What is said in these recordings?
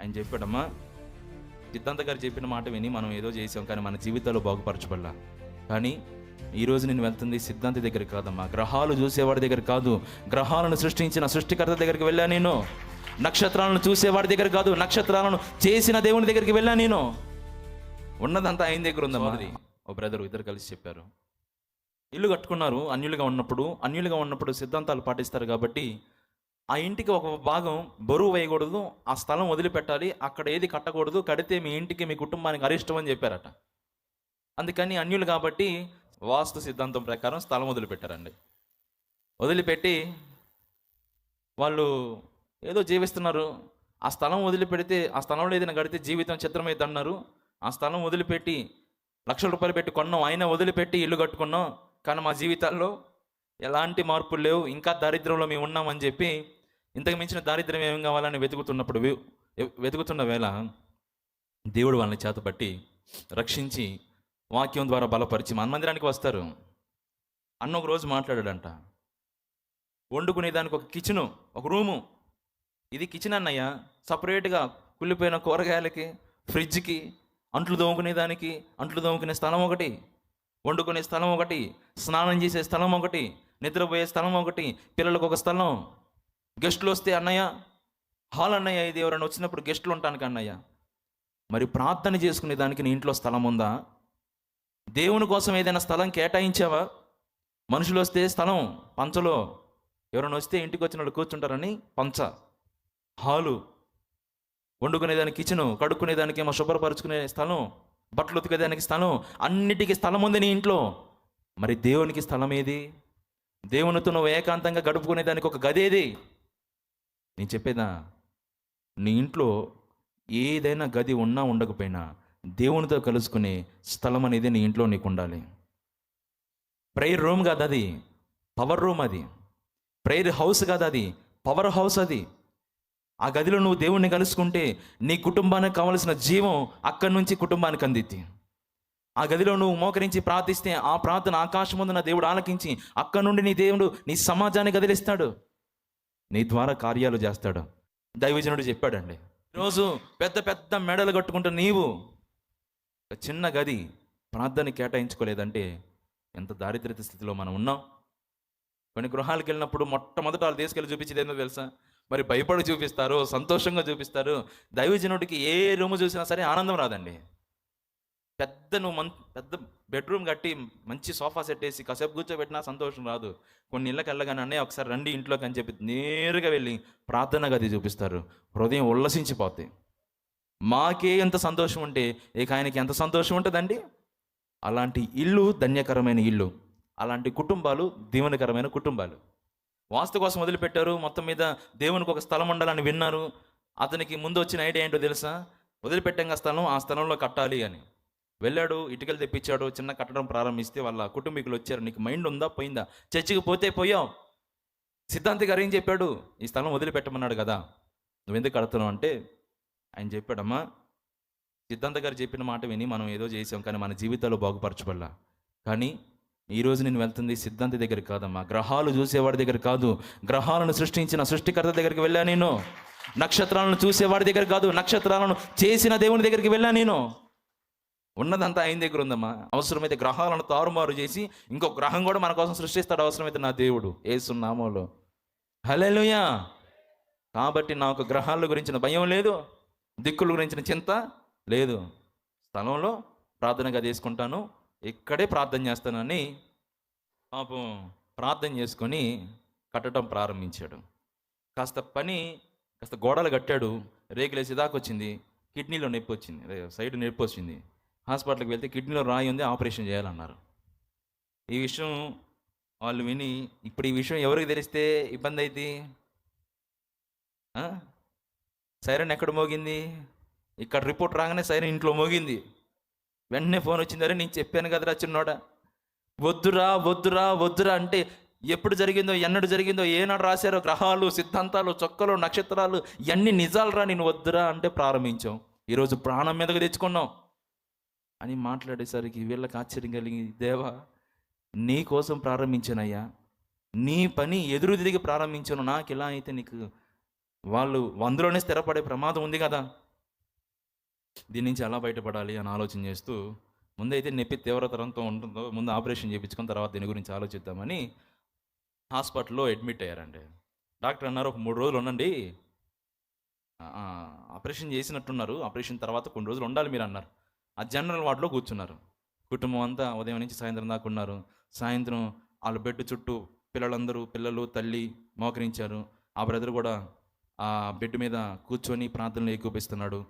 ఆయన చెప్పాడమ్మా సిద్ధాంత గారు చెప్పిన మాట విని మనం ఏదో చేసాం కానీ మన జీవితాలు బాగుపరచబడలా. కానీ ఈరోజు నేను వెళ్తుంది సిద్ధాంతి దగ్గర కాదమ్మా. గ్రహాలు చూసేవాడి దగ్గర కాదు. గ్రహాలను సృష్టించిన సృష్టికర్త దగ్గరికి వెళ్ళా నేను. నక్షత్రాలను చూసేవాడి దగ్గర కాదు. నక్షత్రాలను చేసిన దేవుని దగ్గరికి వెళ్ళా నేను. ఉన్నదంతా ఆయన దగ్గర ఉందమ్మా. అది ఓ బ్రదర్ ఇద్దరు కలిసి చెప్పారు. ఇల్లు కట్టుకున్నారు. అన్యులుగా ఉన్నప్పుడు అన్యులుగా ఉన్నప్పుడు సిద్ధాంతాలు పాటిస్తారు కాబట్టి ఆ ఇంటికి ఒక భాగం బరువు వేయకూడదు ఆ స్థలం వదిలిపెట్టాలి అక్కడ ఏది కట్టకూడదు కడితే మీ ఇంటికి మీ కుటుంబానికి అరిష్టం అని చెప్పారట. అందుకని అన్యులు కాబట్టి వాస్తు సిద్ధాంతం ప్రకారం స్థలం వదిలిపెట్టారండి. వదిలిపెట్టి వాళ్ళు ఏదో జీవిస్తున్నారు. ఆ స్థలం వదిలిపెడితే ఆ స్థలంలో ఏదైనా గడితే జీవితం చిత్రమైతే అన్నారు ఆ స్థలం వదిలిపెట్టి లక్షల రూపాయలు పెట్టి కొన్నాం అయినా వదిలిపెట్టి ఇల్లు కట్టుకున్నాం. కానీ మా జీవితాల్లో ఎలాంటి మార్పులు లేవు. ఇంకా దారిద్ర్యంలో మేము ఉన్నామని చెప్పి ఇంతకు మించిన దారిద్ర్యం ఏం కావాలని వెతుకుతున్నప్పుడు వెతుకుతున్న వేళ దేవుడు వాళ్ళని చేతపట్టి రక్షించి వాక్యం ద్వారా బలపరిచి మన మందిరానికి వస్తారు. అన్న ఒక రోజు మాట్లాడాడంట. వండుకునే దానికి ఒక కిచెను ఒక రూము. ఇది కిచెన్ అన్నయ్య. సపరేట్గా కుళ్ళిపోయిన కూరగాయలకి ఫ్రిడ్జ్కి అంట్లు దోముకునే దానికి అంట్లు దోముకునే స్థలం ఒకటి. వండుకునే స్థలం ఒకటి స్నానం చేసే స్థలం ఒకటి నిద్రపోయే స్థలం ఒకటి పిల్లలకు ఒక స్థలం. గెస్టులు వస్తే అన్నయ్య హాల్ అన్నయ్య ఇది ఎవరైనా వచ్చినప్పుడు గెస్టులు ఉంటానికి అన్నయ్య మరి ప్రార్థన చేసుకునే దానికి నీ ఇంట్లో స్థలం ఉందా? దేవుని కోసం ఏదైనా స్థలం కేటాయించావా? మనుషులు వస్తే స్థలం పంచలో ఎవరైనా వస్తే ఇంటికి వచ్చిన వాళ్ళు కూర్చుంటారని పంచ హాలు వండుకునేదానికి కిచెను కడుక్కునేదానికి ఏమో శుభ్రపరుచుకునే స్థలం బట్టలు ఉతికేదానికి స్థలం అన్నిటికీ స్థలం ఉంది నీ ఇంట్లో. మరి దేవునికి స్థలం ఏది? దేవునితో నువ్వు ఏకాంతంగా గడుపుకునేదానికి ఒక గది ఏది? నేను చెప్పేదా? నీ ఇంట్లో ఏదైనా గది ఉన్నా ఉండకపోయినా దేవునితో కలుసుకునే స్థలం అనేది నీ ఇంట్లో నీకు ఉండాలి. ప్రేయర్ రూమ్ కాదు అది. పవర్ రూమ్ అది. ప్రేయర్ హౌస్ కాదు అది. పవర్ హౌస్ అది. ఆ గదిలో నువ్వు దేవుణ్ణి కలుసుకుంటే నీ కుటుంబానికి కావలసిన జీవం అక్కడి నుంచి కుటుంబానికి అందిద్ది. ఆ గదిలో నువ్వు మోకరించి ప్రార్థిస్తే ఆ ప్రార్థన ఆకాశం ముందు నా దేవుడు ఆలకించి అక్కడి నుండి నీ దేవుడు నీ సమాజాన్ని కదిలిస్తాడు. నీ ద్వారా కార్యాలు చేస్తాడు. దైవజనుడు చెప్పాడండి ఈరోజు పెద్ద పెద్ద మెడలు కట్టుకుంటూ నీవు ఒక చిన్న గది ప్రార్థన కేటాయించుకోలేదంటే ఎంత దారిద్ర్యత స్థితిలో మనం ఉన్నాం? కొన్ని గృహాలకు వెళ్ళినప్పుడు మొట్టమొదట వాళ్ళు తీసుకెళ్ళి చూపించేది ఏందో తెలుసా? మరి భయపడి చూపిస్తారు సంతోషంగా చూపిస్తారు. దైవజనుడికి ఏ రూము చూసినా సరే ఆనందం రాదండి. పెద్ద నువ్వు మన్ పెద్ద బెడ్రూమ్ కట్టి మంచి సోఫా సెట్ వేసి కాసేపు కూర్చోబెట్టినా సంతోషం రాదు. కొన్ని ఇళ్ళకి వెళ్ళగానే అన్నయ్య ఒకసారి రండి ఇంట్లోకి అని చెప్పి నేరుగా వెళ్ళి ప్రార్థన గది చూపిస్తారు. హృదయం ఉల్లసించిపోతాయి మాకే ఎంత సంతోషం ఉంటే ఇక ఆయనకి ఎంత సంతోషం ఉంటుందండి? అలాంటి ఇల్లు ధన్యకరమైన ఇల్లు. అలాంటి కుటుంబాలు దీవెనకరమైన కుటుంబాలు. వాస్తు కోసం వదిలిపెట్టారు. మొత్తం మీద దేవునికి ఒక స్థలం ఉండాలని విన్నారు. అతనికి ముందు వచ్చిన ఐడియా ఏంటో తెలుసా? వదిలిపెట్టంగా స్థలం ఆ స్థలంలో కట్టాలి అని. వెళ్ళాడు ఇటుకలు తెప్పించాడు చిన్న కట్టడం ప్రారంభిస్తే వాళ్ళ కుటుంబీకులు వచ్చారు. నీకు మైండ్ ఉందా? పోయిందా? చర్చికి పోతే పోయావు సిద్ధాంతి గారు ఏం చెప్పాడు? ఈ స్థలం వదిలిపెట్టమన్నాడు కదా. నువ్వు ఎందుకు కడుతున్నావు అంటే ఆయన చెప్పాడమ్మా సిద్ధాంత గారు చెప్పిన మాట విని మనం ఏదో చేసాం కానీ మన జీవితాలు బాగుపరచబడలా. కానీ ఈరోజు నేను వెళ్తుంది సిద్ధాంతి దగ్గర కాదమ్మా. గ్రహాలు చూసేవాడి దగ్గర కాదు. గ్రహాలను సృష్టించిన సృష్టికర్త దగ్గరికి వెళ్ళా నేను. నక్షత్రాలను చూసేవాడి దగ్గర కాదు. నక్షత్రాలను చేసిన దేవుని దగ్గరికి వెళ్ళా నేను. ఉన్నదంతా ఆయన దగ్గర ఉందమ్మా. అవసరమైతే గ్రహాలను తారుమారు చేసి ఇంకో గ్రహం కూడా మన కోసం సృష్టిస్తాడు అవసరమైతే నా దేవుడు. ఏసునామోలో హలెలుయా కాబట్టి నాకు గ్రహాల గురించిన భయం లేదు దిక్కుల గురించిన చింత లేదు. స్థలంలో ప్రార్థనగా తీసుకుంటాను ఇక్కడే ప్రార్థన చేస్తానని పాపం ప్రార్థన చేసుకొని కట్టడం ప్రారంభించాడు. కాస్త పని కాస్త గోడలు కట్టాడు. రేకులేసి దాకా వచ్చింది. కిడ్నీలో నొప్పి వచ్చింది. సైడ్ నొప్పి వచ్చింది. హాస్పిటల్కి వెళ్తే కిడ్నీలో రాయి ఉంది ఆపరేషన్ చేయాలన్నారు. ఈ విషయం వాళ్ళు విని ఇప్పుడు ఈ విషయం ఎవరికి తెలిస్తే ఇబ్బంది అయితే సైరన్ ఎక్కడ మోగింది? ఇక్కడ రిపోర్ట్ రాగానే సైరన్ ఇంట్లో మోగింది. వెంటనే ఫోన్ వచ్చిందరే నేను చెప్పాను కదరా చిన్నోడ. వద్దురా వద్దురా వద్దురా అంటే ఎప్పుడు జరిగిందో ఎన్నడు జరిగిందో ఏనాడు రాశారో గ్రహాలు సిద్ధాంతాలు చొక్కలు నక్షత్రాలు ఇవన్నీ నిజాలురా నేను వద్దురా అంటే ప్రారంభించాం. ఈరోజు ప్రాణం మీదకి తెచ్చుకున్నాం. అని మాట్లాడేసరికి వీళ్ళకి ఆశ్చర్యం కలిగింది. దేవా నీ కోసం ప్రారంభించానయ్యా. నీ పని ఎదురు తిరిగి ప్రారంభించాను. నాకు ఇలా అయితే నీకు వాళ్ళు అందులోనే స్థిరపడే ప్రమాదం ఉంది కదా. దీని నుంచి ఎలా బయటపడాలి అని ఆలోచన చేస్తూ ముందైతే నొప్పి తీవ్రతరంతో ఉంటుందో ముందు ఆపరేషన్ చేయించుకున్న తర్వాత దీని గురించి ఆలోచిద్దామని హాస్పిటల్లో అడ్మిట్ అయ్యారండి. డాక్టర్ అన్నారు ఒక మూడు రోజులు ఉండండి. ఆపరేషన్ చేసినట్టున్నారు. ఆపరేషన్ తర్వాత కొన్ని రోజులు ఉండాలి మీరు అన్నారు. ఆ జనరల్ వార్డులో కూర్చున్నారు. కుటుంబం అంతా ఉదయం నుంచి సాయంత్రం దాకా ఉన్నారు. సాయంత్రం వాళ్ళ బెడ్ చుట్టూ పిల్లలందరూ పిల్లలు తల్లి మోకరించారు. ఆ బ్రదర్ కూడా ఆ బెడ్ మీద కూర్చొని ప్రార్థనలు ఏకూపిస్తున్నాడు.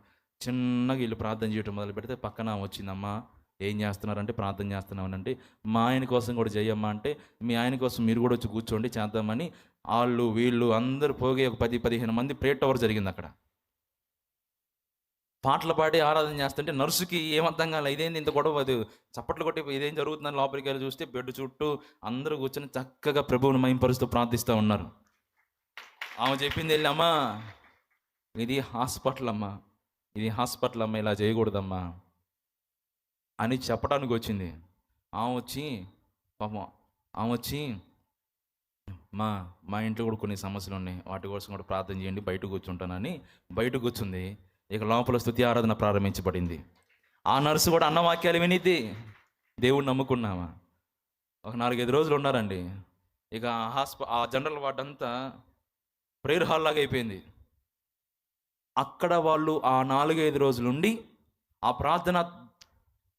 చిన్నగా వీళ్ళు ప్రార్థన చేయటం మొదలు పెడితే పక్కన వచ్చిందమ్మా ఏం చేస్తున్నారంటే ప్రార్థన చేస్తున్నామనంటే మా ఆయన కోసం కూడా చేయమ్మా అంటే మీ ఆయన కోసం మీరు కూడా వచ్చి కూర్చోండి చేద్దామని వాళ్ళు వీళ్ళు అందరూ పోగే ఒక పది పదిహేను మంది ప్రేట్ టవర్ జరిగింది అక్కడ. పాటలు పాడి ఆరాధన చేస్తుంటే నర్సుకి ఏమర్థం కాలే. ఇదేంది ఇంత గొడవ? అది చప్పట్లు కొట్టి ఇదేం జరుగుతుందని లోపలికి వెళ్ళి చూస్తే బెడ్ చుట్టూ అందరూ కూర్చొని చక్కగా ప్రభువుని మైంపరుస్తూ ప్రార్థిస్తూ ఉన్నారు. ఆమె చెప్పింది వెళ్ళమ్మా ఇది హాస్పిటల్ అమ్మా ఇది హాస్పిటల్ అమ్మా ఇలా చేయకూడదమ్మా అని చెప్పడానికి వచ్చింది. ఆమె వచ్చి పాపం ఆమె వచ్చి మా మా ఇంట్లో కూడా కొన్ని సమస్యలు ఉన్నాయి. వాటి కోసం కూడా ప్రార్థన చేయండి బయట కూర్చుంటానని బయట కూర్చుంది. ఇక లోపల స్థుతి ఆరాధన ప్రారంభించబడింది. ఆ నర్సు కూడా అన్నవాక్యాలు వినిద్ది. దేవుడు నమ్ముకున్నామా ఒక నాలుగైదు రోజులు ఉన్నారండి. ఇక ఆ హాస్ప ఆ జనరల్ వార్డ్ అంతా ప్రేయర్ హాల్ లాగా అయిపోయింది. అక్కడ వాళ్ళు ఆ నాలుగైదు రోజులుండి ఆ ప్రార్థన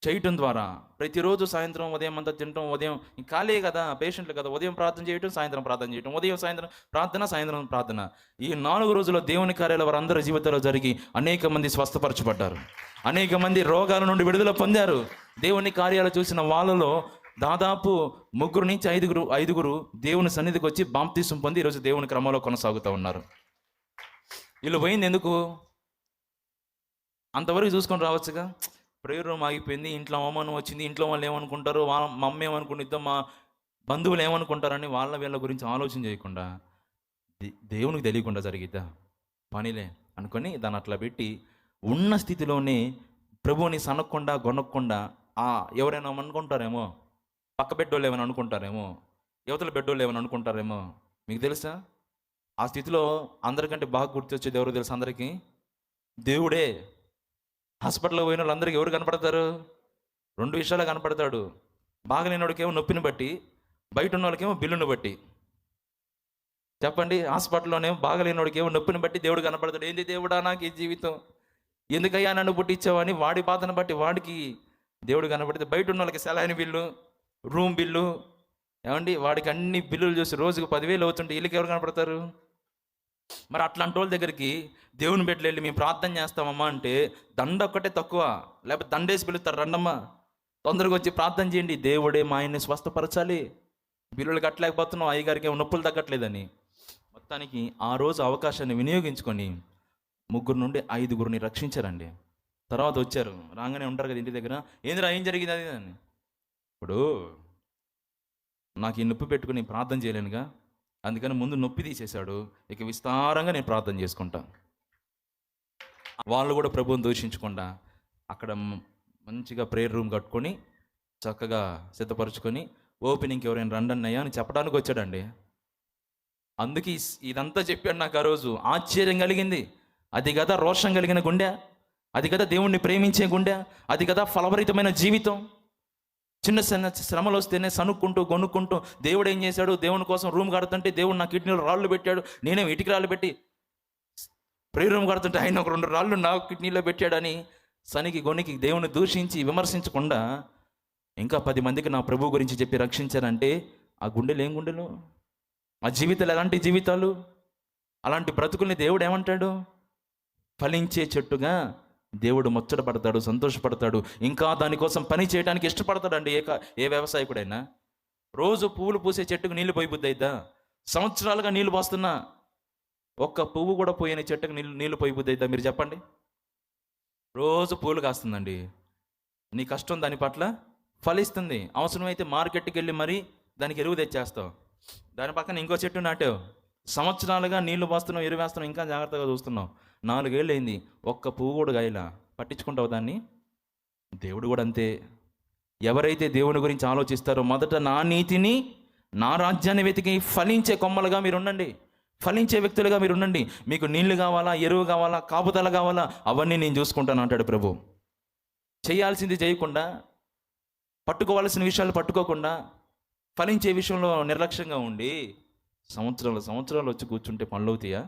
చేయటం ద్వారా ప్రతిరోజు సాయంత్రం ఉదయం అంతా తినటం ఉదయం ఖాళీ కదా పేషెంట్లు కదా ఉదయం ప్రార్థన చేయటం సాయంత్రం ప్రార్థన చేయటం ఉదయం సాయంత్రం ప్రార్థన సాయంత్రం ప్రార్థన. ఈ నాలుగు రోజుల్లో దేవుని కార్యాలు వారందరి జీవితంలో జరిగి అనేక మంది స్వస్థపరచబడ్డారు. అనేక మంది రోగాల నుండి విడుదల పొందారు. దేవుని కార్యాలు చూసిన వాళ్ళలో దాదాపు ముగ్గురు నుంచి ఐదుగురు ఐదుగురు దేవుని సన్నిధికి వచ్చి బాంప్తీసం పొంది ఈరోజు దేవుని క్రమంలో కొనసాగుతూ ఉన్నారు. వీళ్ళు పోయింది ఎందుకు? అంతవరకు చూసుకొని రావచ్చుగా? ప్రేయర్ రూమ్ ఆగిపోయింది ఇంట్లో అవమానం వచ్చింది ఇంట్లో వాళ్ళు ఏమనుకుంటారు వాళ్ళ మమ్మీ ఏమనుకుంటుందో మా బంధువులు ఏమనుకుంటారని వాళ్ళ వీళ్ళ గురించి ఆలోచన చేయకుండా దే- దేవునికి తెలియకుండా జరిగిద్దా పనిలే అనుకొని దాన్ని అట్లా పెట్టి ఉన్న స్థితిలోనే ప్రభువుని సనక్కుండా గొనక్కుండా ఆ ఎవరైనా అనుకుంటారేమో పక్క బెడ్డోళ్ళు ఏమైనా అనుకుంటారేమో యువతల బెడ్డోళ్ళు ఏమైనా అనుకుంటారేమో మీకు తెలుసా? ఆ స్థితిలో అందరికంటే బాగా గుర్తొచ్చేది ఎవరు తెలుసు అందరికీ? దేవుడే హాస్పిటల్కి పోయిన వాళ్ళందరికీ ఎవరు కనపడతారు? రెండు విషయాలు కనపడతాడు. బాగలేనోడికేమో నొప్పిని బట్టి బయట ఉన్న వాళ్ళకేమో బిల్లుని బట్టి. చెప్పండి హాస్పిటల్లోనేమో బాగలేనోడికేమో నొప్పిని బట్టి దేవుడు కనపడతాడు. ఏంది దేవుడా నాకు ఈ జీవితం? ఎందుకయ్యా నన్ను పుట్టించావని వాడి బాధను బట్టి వాడికి దేవుడు కనపడితే బయట ఉన్న వాళ్ళకి సెలైన్ బిల్లు రూమ్ బిల్లు ఏమండి? వాడికి అన్ని బిల్లులు చూసి రోజుకు పదివేలు అవుతుంటే వీళ్ళకి ఎవరు కనపడతారు? మరి అట్లాంటి వాళ్ళ దగ్గరికి దేవుని బిడ్డలు వెళ్ళి మేము ప్రార్థన చేస్తామమ్మా అంటే దండ ఒక్కటే తక్కువ. లేకపోతే దండేసి పిలుస్తారు రండమ్మా. తొందరగా వచ్చి ప్రార్థన చేయండి. దేవుడే మా ఆయన్ని స్వస్థపరచాలి. బిల్లులు కట్టలేకపోతున్నాం అయ్యగారికి నొప్పులు తగ్గట్లేదని. మొత్తానికి ఆ రోజు అవకాశాన్ని వినియోగించుకొని ముగ్గురు నుండి ఐదుగురిని రక్షించారండి. తర్వాత వచ్చారు. రాగానే ఉంటారు కదా ఇంటి దగ్గర. ఏందిరా ఏం జరిగింది అది అని. ఇప్పుడు నాకు ఈ నొప్పి పెట్టుకుని ప్రార్థన చేయలేనుగా. అందుకని ముందు నొప్పి తీసేశాడు. ఇక విస్తారంగా నేను ప్రార్థన చేసుకుంటా. వాళ్ళు కూడా ప్రభువుని దూషించకుండా అక్కడ మంచిగా ప్రేయర్ రూమ్ కట్టుకొని చక్కగా సిద్ధపరచుకొని ఓపెనింగ్కి ఎవరైనా రండన్నయ్యా అని చెప్పడానికి వచ్చాడండి. అందుకే ఇదంతా చెప్పాడు నాకు ఆ రోజు. ఆశ్చర్యం కలిగింది. అది కదా రోషం కలిగిన గుండె. అది కదా దేవుణ్ణి ప్రేమించే గుండె. అది కదా ఫలభరితమైన జీవితం. చిన్న చిన్న శ్రమలు వస్తేనే సనుక్కుంటూ గొనుక్కుంటూ దేవుడు ఏం చేశాడు? దేవుని కోసం రూమ్ కడుతుంటే దేవుడు నా కిడ్నీలో రాళ్ళు పెట్టాడు. నేనేం ఇటుక రాళ్ళు పెట్టి ప్రే రూమ్ కడుతుంటే ఆయన ఒక రెండు రాళ్ళు నా కిడ్నీలో పెట్టాడని సనికి గొనికి దేవుని దూషించి విమర్శించకుండా ఇంకా పది మందికి నా ప్రభు గురించి చెప్పి రక్షించారంటే ఆ గుండెలు ఏం గుండెలు? ఆ జీవితాలు ఎలాంటి జీవితాలు? అలాంటి బ్రతుకుల్ని దేవుడు ఏమంటాడు? ఫలించే చెట్టుగా దేవుడు ముచ్చటపడతాడు సంతోషపడతాడు ఇంకా దానికోసం పని చేయడానికి ఇష్టపడతాడండి. ఏ ఏ వ్యవసాయకుడైనా. రోజు పువ్వులు పూసే చెట్టుకు నీళ్ళు పోయి బుద్ధి అయిద్దా సంవత్సరాలుగా నీళ్ళు పోస్తున్నా. ఒక్క పువ్వు కూడా పోయిన చెట్టుకు నీళ్ళు నీళ్ళు పోయి బుద్ధి అయిద్దా మీరు చెప్పండి. రోజు పూలు కాస్తుందండి. నీ కష్టం దాని పట్ల ఫలిస్తుంది. అవసరమైతే మార్కెట్కి వెళ్ళి మరీ దానికి ఎరువు తెచ్చేస్తావు. దాని పక్కన ఇంకో చెట్టు నాటావు. సంవత్సరాలుగా నీళ్ళు పోస్తున్నాం ఎరువేస్తున్నాం ఇంకా జాగ్రత్తగా చూస్తున్నావు. నాలుగేళ్ళు అయింది ఒక్క పువ్వు కూడా గాయలా పట్టించుకుంటావు దాన్ని? దేవుడు కూడా అంతే. ఎవరైతే దేవుని గురించి ఆలోచిస్తారో మొదట నా నీతిని నా రాజ్యాన్ని వెతికి ఫలించే కొమ్మలుగా మీరు ఉండండి ఫలించే వ్యక్తులుగా మీరు ఉండండి మీకు నీళ్ళు కావాలా ఎరువు కావాలా కాపుదల కావాలా? అవన్నీ నేను చూసుకుంటాను అంటాడు ప్రభు. చేయాల్సింది చేయకుండా పట్టుకోవాల్సిన విషయాలు పట్టుకోకుండా ఫలించే విషయంలో నిర్లక్ష్యంగా ఉండి సంవత్సరాలు సంవత్సరాలు వచ్చి కూర్చుంటే పనులు అవుతాయా?